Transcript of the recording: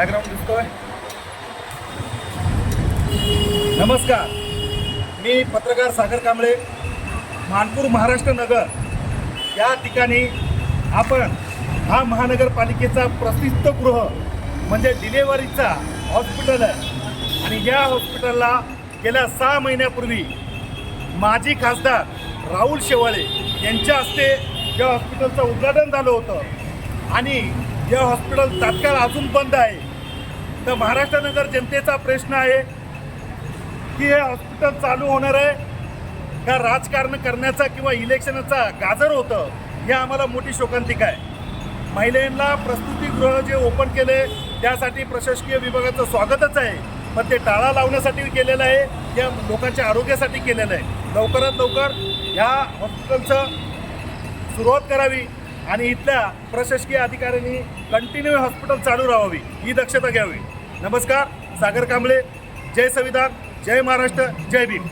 Background दिसतोय. नमस्कार. मी पत्रकार सागर कांबळे मानपूर महाराष्ट्र नगर. या ठिकाणी आपण हा महानगरपालिकेचा प्रसिद्धगृह म्हणजे डिलेवरीचा हॉस्पिटल आहे. आणि या हॉस्पिटलला गेल्या सहा महिन्यापूर्वी माजी खासदार राहुल शेवाळे यांच्या हस्ते या हॉस्पिटलचं उद्घाटन झालं होतं. आणि या हॉस्पिटल तात्काळ अजून बंद आहे. तर महाराष्ट्र नगर जनतेचा प्रश्न आहे की हे हॉस्पिटल चालू होणार आहे? का राजकारण करण्याचा किंवा इलेक्शनचा गाजर होतं? हे आम्हाला मोठी शोकांतिका आहे. महिलांना प्रस्तुतीगृह जे ओपन केले त्यासाठी प्रशासकीय विभागाचं स्वागतच आहे. पण ते टाळा लावण्यासाठी केलेलं आहे या लोकांच्या आरोग्यासाठी केलेलं आहे. लवकरात लवकर ह्या हॉस्पिटलचं सुरुवात करावी. आणि इथल्या प्रशासकीय अधिकाऱ्यांनी कंटिन्यू हॉस्पिटल चालू राहावी ही दक्षता घ्यावी. नमस्कार सागर कांबळे जय संविधान जय महाराष्ट्र जय भीम.